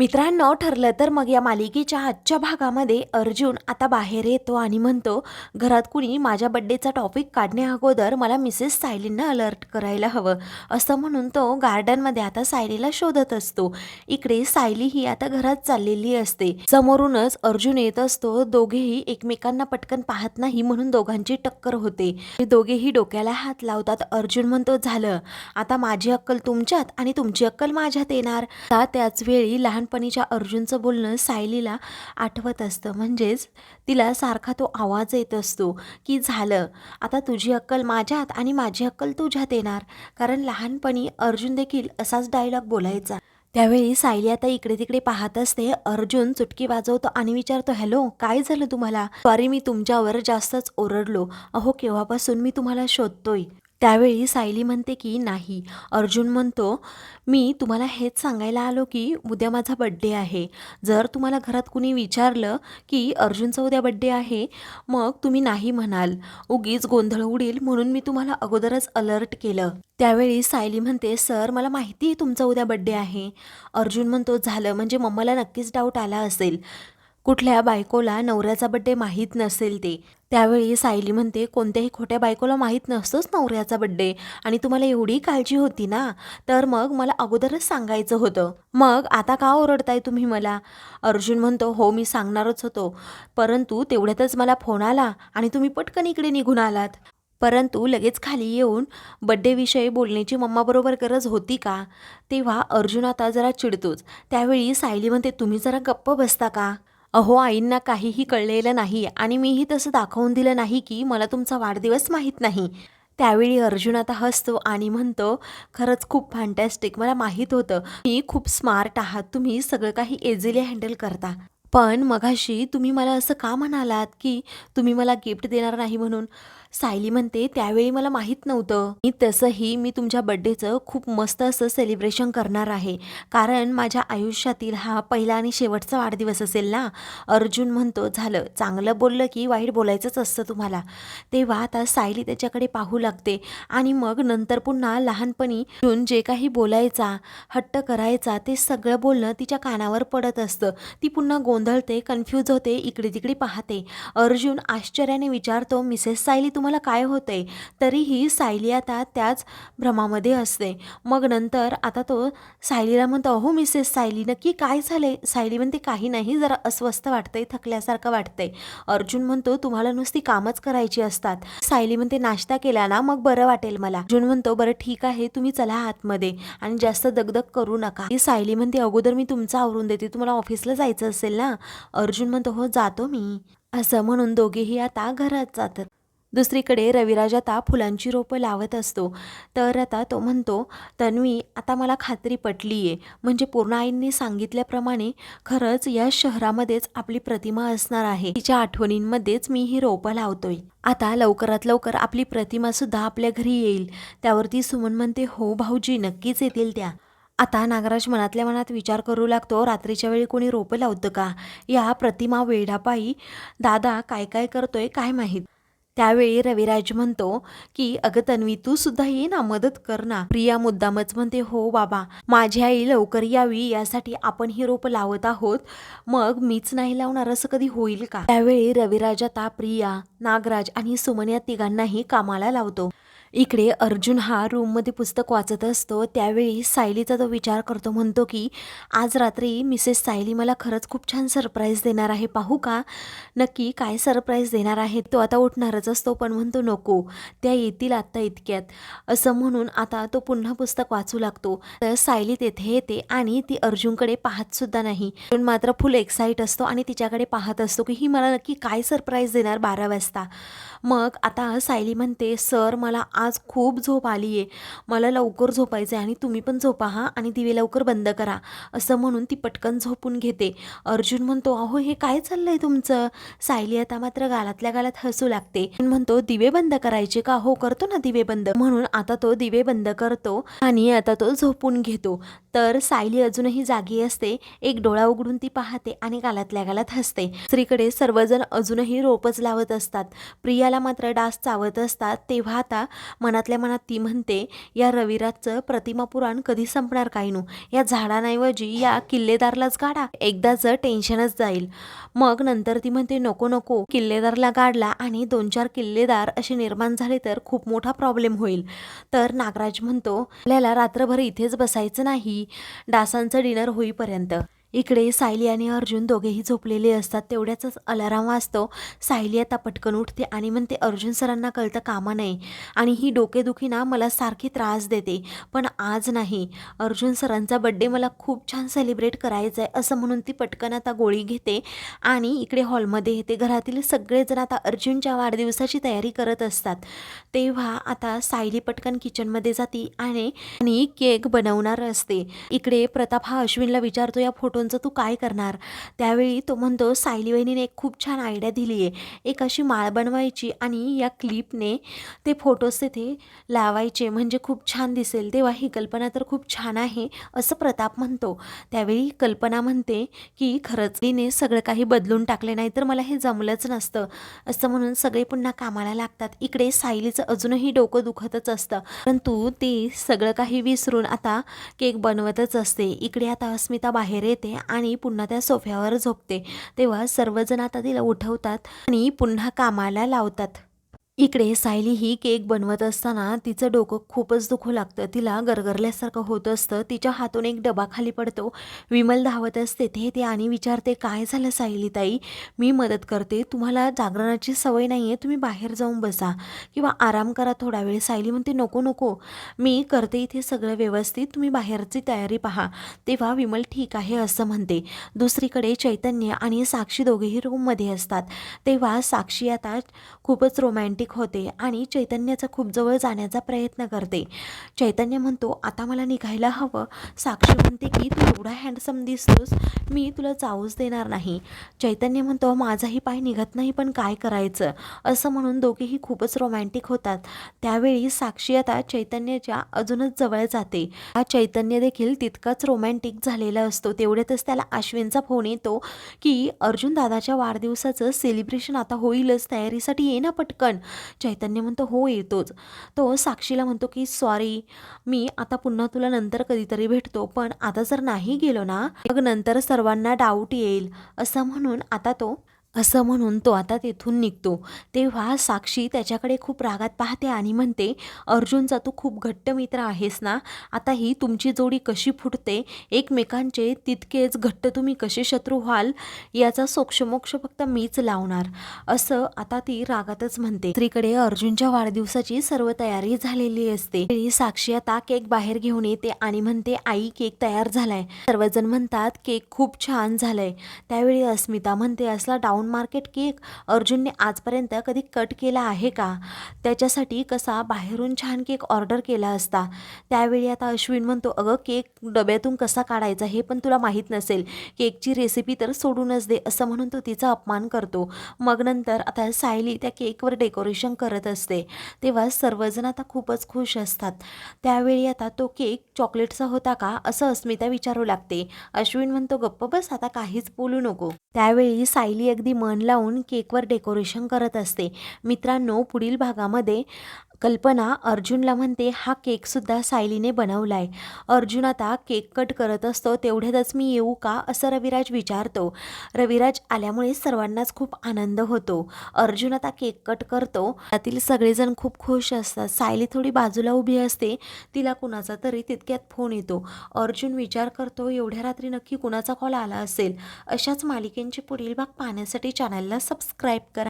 मित्रांनो ठरलं तर मग या मालिकेच्या आजच्या भागामध्ये अर्जुन आता बाहेर येतो आणि म्हणतो घरात कुणी माझ्या बड्डेचा टॉपिक काढण्या अगोदर मला मिसेस सायलींना अलर्ट करायला हवं. असं म्हणून तो गार्डनमध्ये आता सायलीला शोधत असतो. इकडे सायली ही आता घरात चाललेली असते. समोरूनच अर्जुन येत असतो. दोघेही एकमेकांना पटकन पाहत नाही म्हणून दोघांची टक्कर होते. दोघेही डोक्याला हात लावतात. अर्जुन म्हणतो झालं. आता माझी अक्कल तुमच्यात आणि तुमची अक्कल माझ्यात येणार. त्याच वेळी लहान लहानपणीच्या अर्जुनचं बोलणं सायलीला आठवत असतं. म्हणजेच तिला सारखा तो आवाज येत असतो की झालं. आता तुझी अक्कल माझ्यात आणि माझी अक्कल तुझ्यात येणार. कारण लहानपणी अर्जुन देखील असाच डायलॉग बोलायचा. त्यावेळी सायली आता इकडे तिकडे पाहत असते. अर्जुन चुटकी वाजवतो आणि विचारतो हॅलो काय झालं तुम्हाला? सॉरी मी तुमच्यावर जास्तच ओरडलो. अहो केव्हापासून मी तुम्हाला शोधतोय? त्यावेळी सायली म्हणते की नाही. अर्जुन म्हणतो मी तुम्हाला हेच सांगायला आलो की उद्या माझा बड्डे आहे. जर तुम्हाला घरात कुणी विचारलं की अर्जुनचा उद्या बड्डे आहे मग तुम्ही नाही म्हणाल. उगीच गोंधळ उडेल म्हणून मी तुम्हाला अगोदरच अलर्ट केलं. त्यावेळी सायली म्हणते सर मला माहिती आहे तुमचा उद्या बड्डे आहे. अर्जुन म्हणतो झालं. म्हणजे मम्माला नक्कीच डाऊट आला असेल. कुठल्या बायकोला नवऱ्याचा बड्डे माहीत नसेल ते. त्यावेळी सायली म्हणते कोणत्याही खोट्या बायकोला माहीत नसतोच नवऱ्याचा बड्डे आणि तुम्हाला एवढी काळजी होती ना? तर मग मला अगोदरच सांगायचं होतं. मग आता का ओरडताय तुम्ही मला? अर्जुन म्हणतो हो मी सांगणारच होतो. परंतु तेवढ्यातच मला फोन आला आणि तुम्ही पटकन इकडे निघून आलात. परंतु लगेच खाली येऊन बड्डेविषयी बोलण्याची मम्माबरोबर गरज होती का? तेव्हा अर्जुन आता जरा चिडतोच. त्यावेळी सायली म्हणते तुम्ही जरा गप्प बसता का? अहो आईंना काहीही कळलेलं नाही आणि मीही तसं दाखवून दिलं नाही की मला तुमचा वाढदिवस माहीत नाही. त्यावेळी अर्जुन आता हसतो आणि म्हणतो खरंच खूप फॅन्टॅस्टिक मला माहीत होतं. मी खूप स्मार्ट आहात. तुम्ही सगळं काही एझिली हँडल करता. पण मघाशी तुम्ही मला असं का म्हणालात की तुम्ही मला गिफ्ट देणार नाही म्हणून? सायली म्हणते त्यावेळी मला माहीत नव्हतं. मी तसंही मी तुमच्या बड्डेचं खूप मस्त असं सेलिब्रेशन करणार आहे. कारण माझ्या आयुष्यातील हा पहिला आणि शेवटचा वाढदिवस असेल ना? अर्जुन म्हणतो झालं. चांगलं बोललं की वाईट बोलायचंच असतं तुम्हाला. तेव्हा आता सायली त्याच्याकडे पाहू लागते आणि मग नंतर पुन्हा लहानपणी अर्जुन जे काही बोलायचा हट्ट करायचा ते सगळं बोलणं तिच्या कानावर पडत असतं. ती पुन्हा गोंधळते कन्फ्यूज होते इकडे तिकडे पाहते. अर्जुन आश्चर्याने विचारतो मिसेस सायली तुम्हाला काय होतंय तरीही सायली आता त्याच भ्रमामध्ये असते. मग नंतर आता तो सायलीला म्हणतो अहो मिसेस सायली नक्की काय झालंय? सायली म्हणते काही नाही जरा अस्वस्थ वाटतंय थकल्यासारखं वाटतंय. अर्जुन म्हणतो तुम्हाला नुसती कामच करायची असतात. सायली म्हणते नाश्ता केला ना मग बरं वाटेल मला. अर्जुन म्हणतो बरं ठीक आहे तुम्ही चला आतमध्ये आणि जास्त दगदग करू नका. ती सायली म्हणते अगोदर मी तुमचं आवरून देते तुम्हाला ऑफिसला जायचं असेल ना? अर्जुन म्हणतो हो जातो मी. असं म्हणून दोघेही आता घरात जातात. दुसरीकडे रविराज आता फुलांची रोपं लावत असतो. तर आता तो म्हणतो तन्वी आता मला खात्री पटली आहे म्हणजे पूर्ण आईंनी सांगितल्याप्रमाणे खरंच या शहरामध्येच आपली प्रतिमा असणार आहे. तिच्या आठवणींमध्येच मी ही रोपं लावतोय. आता लवकरात लवकर आपली प्रतिमा सुद्धा आपल्या घरी येईल. त्यावरती सुमन म्हणते हो भाऊजी नक्कीच येतील त्या. आता नागराज मनातल्या मनात विचार करू लागतो रात्रीच्या वेळी कोणी रोपं लावतं का? या प्रतिमा वेढापायी दादा काय काय करतोय काय माहीत? त्यावेळी रविराज म्हणतो की अगं तन्वी तू सुद्धा ये ना मदत कर ना. प्रिया मुद्दामच म्हणते हो बाबा माझी आई लवकर यावी यासाठी आपण ही रोपं लावत आहोत. मग मीच नाही लावणार असं कधी होईल का? त्यावेळी रविराज आता प्रिया नागराज आणि सुमन या तिघांनाही कामाला लावतो. इकडे अर्जुन हा रूममध्ये पुस्तक वाचत असतो. त्यावेळी सायलीचा तो विचार करतो म्हणतो की आज रात्री मिसेस सायली मला खरंच खूप छान सरप्राईज देणार आहे. पाहू का? नक्की काय सरप्राईज देणार आहे तो आता उठणारच असतो पण म्हणतो नको त्या येतील आत्ता इतक्यात. असं म्हणून आता तो पुन्हा पुस्तक वाचू लागतो. तर सायली तेथे येते आणि ती अर्जुनकडे पाहतसुद्धा नाही. अर्जुन मात्र फुल एक्साईट असतो आणि तिच्याकडे पाहत असतो की ही मला नक्की काय सरप्राईज देणार बारा वाजता? मग आता सायली म्हणते सर मला आज खूप झोप आली आहे मला लवकर झोपायचं आहे आणि तुम्ही पण झोपा हा. आणि दिवे लवकर बंद करा. असं म्हणून ती पटकन झोपून घेते. अर्जुन म्हणतो अहो हे काय चाललंय तुमचं? सायली आता मात्र गालातल्या गालात हसू लागते. म्हणतो दिवे बंद करायचे का? हो करतो ना दिवे बंद. म्हणून आता तो दिवे बंद करतो आणि आता तो झोपून घेतो. तर सायली अजूनही जागी असते. एक डोळा उघडून ती पाहते आणि गालातल्या गालात हसते. स्त्रीकडे सर्वजण अजूनही रोपच लावत असतात. प्रियाला मात्र डास चावत असतात. तेव्हा आता मनातल्या मनात ती म्हणते या रविराजचं प्रतिमा पुराण कधी संपणार काय नु या झाडांऐवजी या किल्लेदारलाच गाडा. एकदाचं टेन्शनच जाईल. मग नंतर ती म्हणते नको नको. किल्लेदारला गाडला आणि दोन चार किल्लेदार असे निर्माण झाले तर खूप मोठा प्रॉब्लेम होईल. तर नागराज म्हणतो आपल्याला रात्रभर इथेच बसायचं नाही. डासांचं डिनर होईपर्यंत. इकडे सायली आणि अर्जुन दोघेही झोपलेले असतात. तेवढ्याचाच अलाराम वाजतो. सायली आता पटकन उठते आणि म्हणते अर्जुन सरांना कळतं कामा नाही आणि ही डोकेदुखी ना मला सारखी त्रास देते. पण आज नाही. अर्जुन सरांचा बड्डे मला खूप छान सेलिब्रेट करायचा आहे असं म्हणून ती पटकन आता गोळी घेते आणि इकडे हॉलमध्ये येते. घरातील सगळेजण आता अर्जुनच्या वाढदिवसाची तयारी करत असतात. तेव्हा आता सायली पटकन किचनमध्ये जाते आणि आणि केक बनवणार असते. इकडे प्रताप हा अश्विनला विचारतो या फोटो फोटोंचं तू काय करणार? त्यावेळी तो म्हणतो सायली वहिनीने एक खूप छान आयडिया दिली आहे. एक अशी माळ बनवायची आणि या क्लिपने ते फोटोज तिथे लावायचे. म्हणजे खूप छान दिसेल. तेव्हा ही कल्पना तर खूप छान आहे असं प्रताप म्हणतो. त्यावेळी कल्पना म्हणते की खरंच तिने सगळं काही बदलून टाकले. नाही तर मला हे जमलंच नसतं. असं म्हणून सगळे पुन्हा कामाला लागतात. इकडे सायलीचं अजूनही डोकं दुखतच असतं. परंतु ती सगळं काही विसरून आता केक बनवतच असते. इकडे आता अस्मिता बाहेर येते. आणि पुन्हा त्या सोफ्यावर झोपते. तेव्हा सर्वजण आता तिला उठवतात आणि पुन्हा कामाला लावतात. इकडे सायली ही केक बनवत असताना तिचं डोकं खूपच दुखू लागतं. तिला गरगरल्यासारखं होत असतं. तिच्या हातून एक डबा खाली पडतो. विमल धावत असते. ते ते आणि विचारते काय झालं सायली ताई? मी मदत करते. तुम्हाला जागरणाची सवय नाही आहे तुम्ही बाहेर जाऊन बसा किंवा आराम करा थोडा वेळ. सायली म्हणते नको नको. मी करते इथे सगळं व्यवस्थित. तुम्ही बाहेरची तयारी पहा. तेव्हा विमल ठीक आहे असं म्हणते. दुसरीकडे चैतन्य आणि साक्षी दोघेही रूममध्ये असतात. तेव्हा साक्षी आता खूपच रोमॅन्टिक होते आणि चैतन्याचा खूप जवळ जाण्याचा प्रयत्न करते. चैतन्य म्हणतो आता मला निघायला हवं. साक्षी म्हणते की तू एवढा हँडसम दिसतोस. मी तुला जाऊच देणार नाही. चैतन्य म्हणतो माझाही पाय निघत नाही पण काय करायचं? असं म्हणून दोघेही खूपच रोमॅन्टिक होतात. त्यावेळी साक्षी आता चैतन्याच्या अजूनच जवळ जाते. हा चैतन्य देखील तितकाच रोमॅन्टिक झालेला असतो. तेवढ्यातच त्याला अश्विनचा फोन येतो की अर्जुन दादाच्या वाढदिवसाचं सेलिब्रेशन आता होईलच. तयारीसाठी ये ना पटकन. चैतन्य म्हणतो हो येतोच. तो साक्षीला म्हणतो की सॉरी मी आता पुन्हा तुला नंतर कधीतरी भेटतो पण आता जर नाही गेलो ना मग नंतर सर्वांना डाऊट येईल. असं म्हणून आता तो असं म्हणून तो आता तेथून निघतो. तेव्हा साक्षी त्याच्याकडे खूप रागात पाहते आणि म्हणते अर्जुनचा तू खूप घट्ट मित्र आहेस ना? आता ही तुमची जोडी कशी फुटते? एकमेकांचे तितकेच घट्ट तुम्ही कसे शत्रू व्हाल? याचा सोक्षमोक्ष फक्त मीच लावणार. असं आता ती रागातच म्हणते. स्त्रीकडे अर्जुनच्या वाढदिवसाची सर्व तयारी झालेली असते. साक्षी आता केक बाहेर घेऊन येते आणि म्हणते आई केक तयार झालाय. सर्वजण म्हणतात केक खूप छान झालाय. त्यावेळी अस्मिता म्हणते असला डाऊन मार्केट केक अर्जुनने आजपर्यंत कधी कट केला आहे का? त्याच्यासाठी कसा बाहेरून छान केक ऑर्डर केला असता? त्यावेळी आता अश्विन म्हणतो अगं केक डब्यातून कसा काढायचा हे पण तुला माहीत नसेल. केकची रेसिपी तर सोडूनच दे असं म्हणून तो तिचा अपमान करतो. मग नंतर आता सायली त्या केकवर डेकोरेशन करत असते. तेव्हा सर्वजण आता खूपच खुश असतात. त्यावेळी आता तो केक चॉकलेटचा होता का असं अस्मिता विचारू लागते. अश्विन म्हणतो गप्प बस आता काहीच बोलू नको. त्यावेळी सायली अगदी मन लावून केकवर डेकोरेशन करत असते. मित्रांनो पुढील भागामध्ये कल्पना अर्जुनला म्हणते हा केकसुद्धा सायलीने बनवलाय. अर्जुन आता केक कट करत असतो तेवढ्यातच मी येऊ का? असं रविराज विचारतो. रविराज आल्यामुळे सर्वांनाच खूप आनंद होतो. अर्जुन आता केक कट करतो. त्यातील सगळेजण खूप खुश असतात. सायली थोडी बाजूला उभी असते. तिला कुणाचा तरी तितक्यात फोन येतो. अर्जुन विचार करतो एवढ्या रात्री नक्की कुणाचा कॉल आला असेल? अशाच मालिकेंचे पुढील भाग पाहण्यासाठी चॅनलला सबस्क्राईब करा.